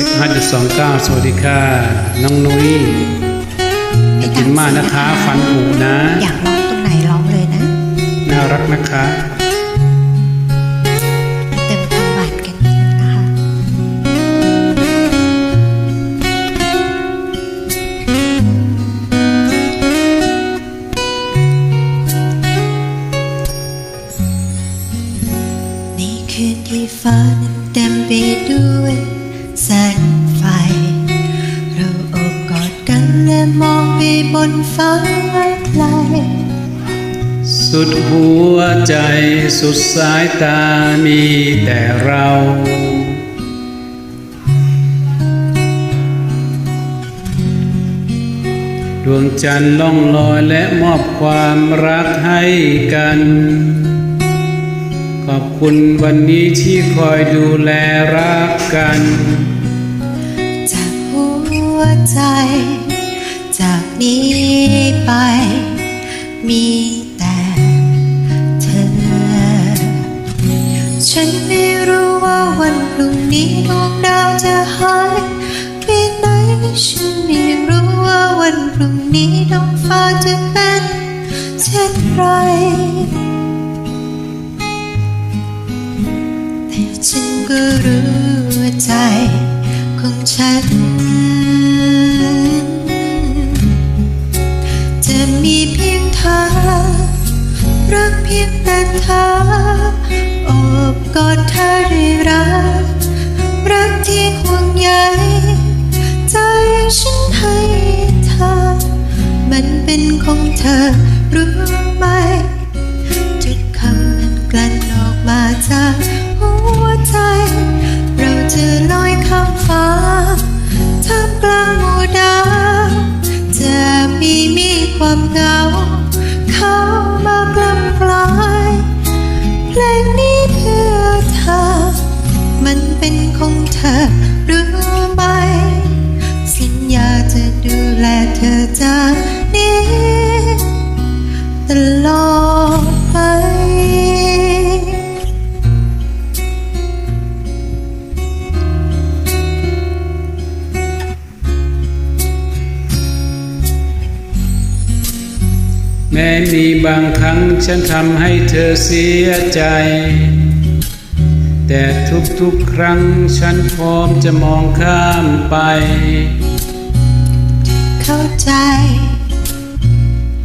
15.29 สวัสดีค่ะ น้องนุ้ยอย่ากินมากนะคะ ฟันผุนะ อยากร้องตรงไหนร้องเลยนะ น่ารักนะคะ ฟ้าไกล สุดหัวใจสุดสายตามีแต่เราดวงจันทร์ล่องลอยและมอบความรักให้กัน ขอบคุณวันนี้ที่คอยดูแลรักกัน จากหัวใจ จากนี้ไป มีแต่เธอ ฉันไม่รู้ว่าวันพรุ่งนี้ดวงดาวจะหายไปไหน ฉันไม่รู้ว่าวันพรุ่งนี้ท้องฟ้าจะเป็นเช่นไรแต่ฉันก็รู้ว่าใจของฉัน พียงแต่เธอโอบกอดเธอด้วยรัก รักที่ห่วงใยใจฉันให้เธอ มันเป็นของเธอรู้ไหม แม้มีบางครั้งฉันทำให้เธอเสียใจ แต่ทุกๆครั้งฉันพร้อมจะมองข้ามไป เข้าใจ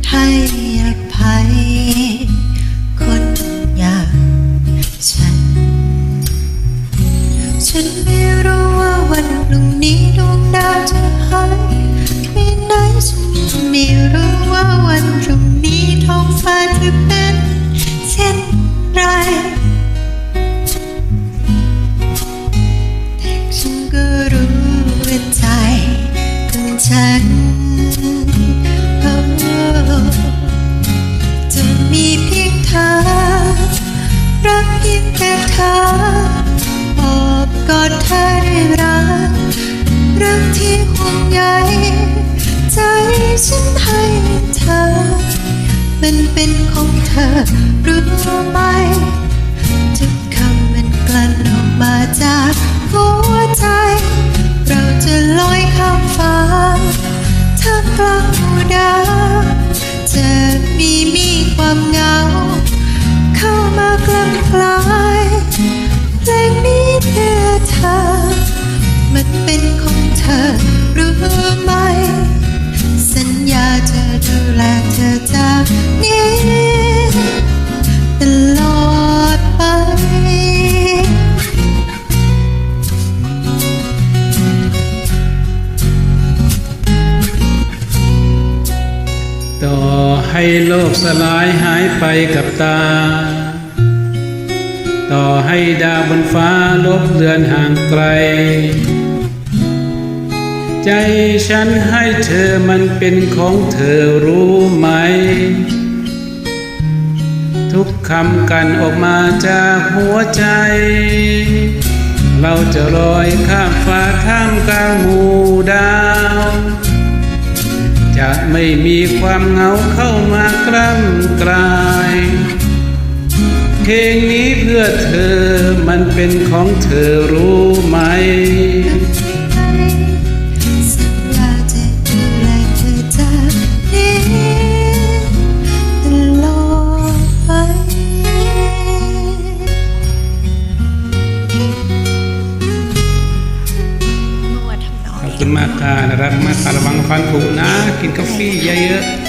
ให้อภัย คนอย่างฉัน ฉันไม่รู้ว่าวันพรุ่งนี้ดวงดาวจะหายไปไหนฉันไม่รู้ว่าวัน ฉันโอ้จะมีเพียงเธอ รักเพียงแต่เธออบกอดเธอด้รักรักที่ห่วงใยใจฉันให้เธอ มันเป็นของเธอรู้ไหมทุกคำมันกลั่นออกมาจากหัวใจ เราจะลอยข้ามฟ้าากล้ำกลายเพลงนี้เพื่อเธอ มันเป็นของเธอรู้ไหม สัญญาจะดูแลเธอจากนี้ตลอดไป ต่อให้โลกสลายหายไปกับตา ต่อให้ดาวบนฟ้าลบเลือนห่างไกล ใจฉันให้เธอมันเป็นของเธอรู้ไหม ทุกคำกันออกมาจากหัวใจ เราจะลอยข้ามฟ้าข้ามกลางหมู่ดาว จะไม่มีความเหงาเข้ามากล้ำกลาย เพลงนี้เพื่อเธอมันเป็นของเธอรู้ไหม ขอบคุณมากค่ะนรักมากค่ะระวังฟันผุนะ กินกาแฟเยอะ